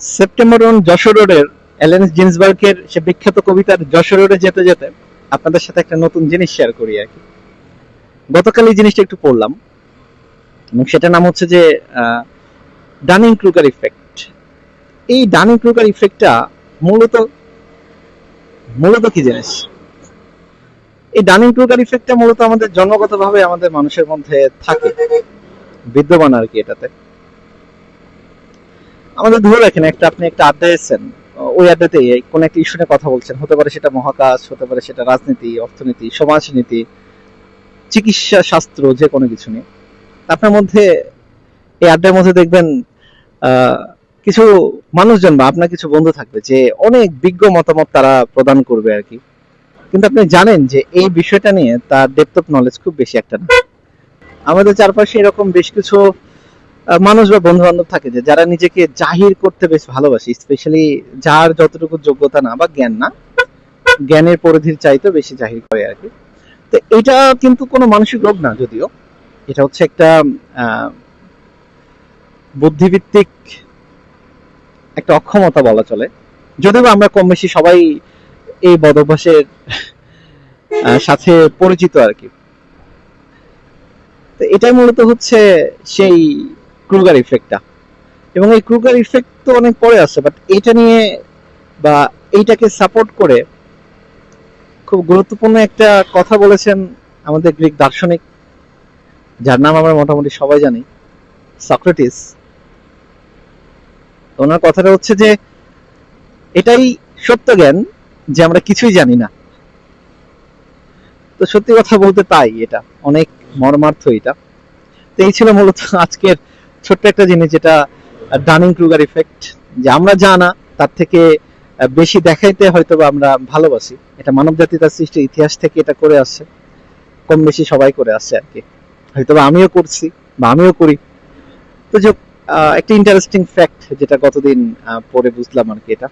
September on Jessore রোডের অ্যালেন্স জিন্সবার্গের সে বিখ্যাত কবিতার যশোর রোডে যেতে যেতে আপনাদের সাথে একটা নতুন জিনিস শেয়ার করি আর কি। গতকাল এই জিনিসটা একটু পড়লাম এবং সেটার নাম হচ্ছে যে ডানিং ক্রুগার ইফেক্ট এই ডানিং ক্রুগার ইফেক্টটা মূলত মূলত কি জিনিস? এই ডানিং ক্রুগার ইফেক্টটা মূলত আমাদের জন্মগতভাবে আমাদের মানুষের মধ্যে থাকে, বিদ্যমান আর কি এটাতে। আমাদের ধরে রাখেন একটা আপনি একটা আড্ডা এসেছেন ওই আড্ডাতে কোন একটা ইস্যু নিয়ে কথা বলছেন। হতে পারে সেটা মহাকাশ, হতে পারে সেটা রাজনীতি, অর্থনীতি, সমাজনীতি, চিকিৎসা শাস্ত্র, যে কোনো কিছু নিয়ে। আপনার মধ্যে এই আড্ডার মধ্যে দেখবেন কিছু মানুষজন বা আপনার কিছু বন্ধু থাকবে যে অনেক বিজ্ঞ মতামত তারা প্রদান করবে আর কি। কিন্তু আপনি জানেন যে এই বিষয়টা নিয়ে তার ডেপথ অফ নলেজ খুব বেশি একটা না। আমাদের চারপাশে এরকম বেশ কিছু মানুষ বা বন্ধু বান্ধব থাকে যে যারা নিজেকে জাহির করতে বেশ ভালোবাসে স্পেশালি যার যতটুকু যোগ্যতা না বা জ্ঞান না জ্ঞানের পরিধির চাইতে বেশি জাহির করে আর কি। তো এটা কিন্তু কোনো মানসিক রোগ না যদিও। এটা হচ্ছে একটা বুদ্ধিভিত্তিক একটা অক্ষমতা বলা চলে। যদিও আমরা কম বেশি সবাই এই বদভ্যাসের আহ, সাথে পরিচিত আর কি। তো এটাই মূলত হচ্ছে সেই ক্রুগার ইফেক্টটা এবং এই ক্রুগার ইফেক্ট তো অনেক পরে আছে বাট এটা নিয়ে বা এইটাকে সাপোর্ট করে খুব গুরুত্বপূর্ণ একটা কথা বলেছেন আমাদের গ্রিক দার্শনিক, যার নাম আমরা মোটামুটি সবাই জানি সক্রেটিস ওনার কথাটা হচ্ছে যে, এটাই সত্য জ্ঞান যে আমরা কিছুই জানি না। তো সত্যি কথা বলতে তাই এটা, অনেক মর্মার্থ এটা। তো এই ছিল মূলত আজকের ছোট্ট একটা জিনিস যেটা ডানিং ক্রুগার ইফেক্ট যে আমরা জানা, তার থেকে বেশি দেখাইতে হয়তো আমরা ভালোবাসি। এটা মানব জাতি তার সৃষ্টির ইতিহাস থেকে এটা করে আসছে। কম বেশি সবাই করে আসছে আর কি। হয়তো আমিও করছি বা আমিও করি। তো যে একটা ইন্টারেস্টিং ফ্যাক্ট যেটা গতদিন পরে বুঝলাম আর কি এটা।